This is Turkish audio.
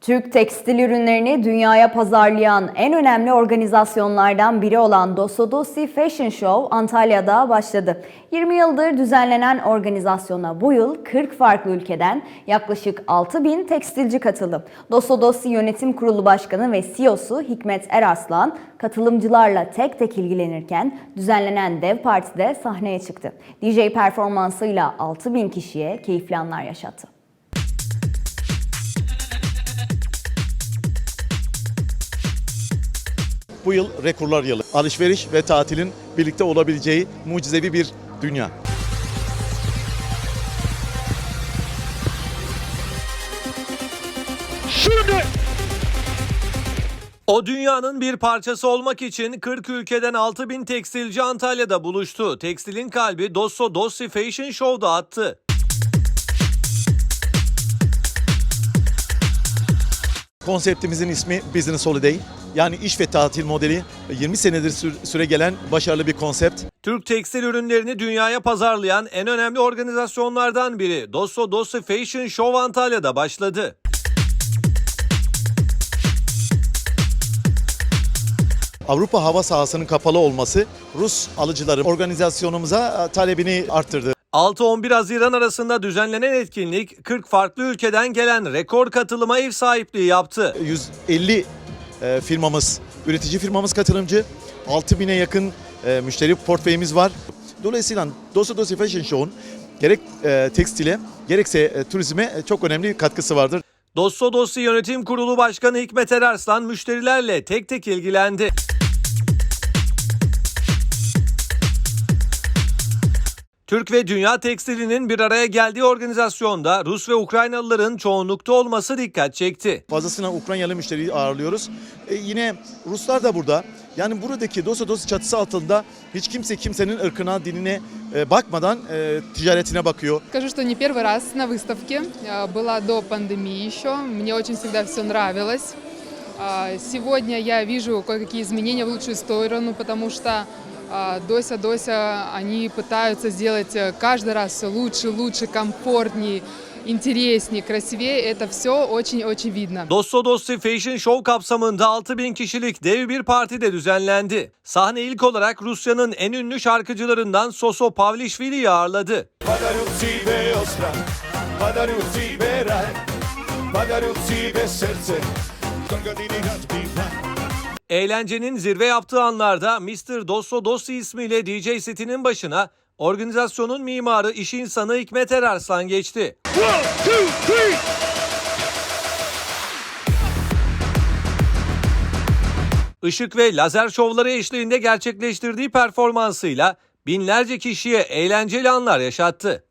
Türk tekstil ürünlerini dünyaya pazarlayan en önemli organizasyonlardan biri olan Dosodosi Fashion Show Antalya'da başladı. 20 yıldır düzenlenen organizasyona bu yıl 40 farklı ülkeden yaklaşık 6 bin tekstilci katıldı. Dosodosi Yönetim Kurulu Başkanı ve CEO'su Hikmet Erarslan katılımcılarla tek tek ilgilenirken düzenlenen dev partide sahneye çıktı. DJ performansıyla 6 bin kişiye keyifli anlar yaşattı. Bu yıl rekorlar yılı. Alışveriş ve tatilin birlikte olabileceği mucizevi bir dünya. O dünyanın bir parçası olmak için 40 ülkeden 6000 tekstilci Antalya'da buluştu. Tekstilin kalbi Dosso Dossi Fashion Show'da attı. Konseptimizin ismi Business Holiday. Yani iş ve tatil modeli 20 senedir sü- süre gelen başarılı bir konsept. Türk tekstil ürünlerini dünyaya pazarlayan en önemli organizasyonlardan biri Dosso Dossi Fashion Show Antalya'da başladı. Avrupa hava sahasının kapalı olması Rus alıcıların organizasyonumuza e, talebini arttırdı. 6-11 Haziran arasında düzenlenen etkinlik 40 farklı ülkeden gelen rekor katılıma ev sahipliği yaptı. 150 e, firmamız, üretici firmamız katılımcı. 6000'e yakın e, müşteri portföyümüz var. Dolayısıyla Dosa Dosi Fashion Show'un gerek e, tekstile gerekse turizme çok önemli katkısı vardır. Dosso Dossi Yönetim Kurulu Başkanı Hikmet Erarslan müşterilerle tek tek ilgilendi. Türk ve dünya tekstilinin bir araya geldiği organizasyonda Rus ve Ukraynalıların çoğunlukta olması dikkat çekti. Fazlasıyla Ukraynalı müşteriyi ağırlıyoruz. E, yine Ruslar da burada. Yani buradaki Dosa Dosi çatısı altında hiç kimse kimsenin ırkına, dinine e, bakmadan e, ticaretine bakıyor. Скажу, что не первый раз на выставке. А, Была до пандемии еще. Мне очень всегда все нравилось. А, Сегодня я вижу кое-какие изменения в лучшую сторону, потому что а, Дося, Дося, они пытаются сделать э, каждый раз все лучше, лучше, комфортнее, интереснее, красивее. Это все очень-очень видно. Dosso Dossi Fashion Show kapsamında 6000 kişilik dev bir parti de düzenlendi. Sahne ilk olarak Rusya'nın en ünlü şarkıcılarından Soso Pavlishvili'yi ağırladı. Eğlencenin zirve yaptığı anlarda Mr. Dosso Dossi ismiyle DJ setinin başına organizasyonun mimarı iş insanı Hikmet Erarslan geçti. Işık ve lazer şovları eşliğinde gerçekleştirdiği performansıyla binlerce kişiye eğlenceli anlar yaşattı.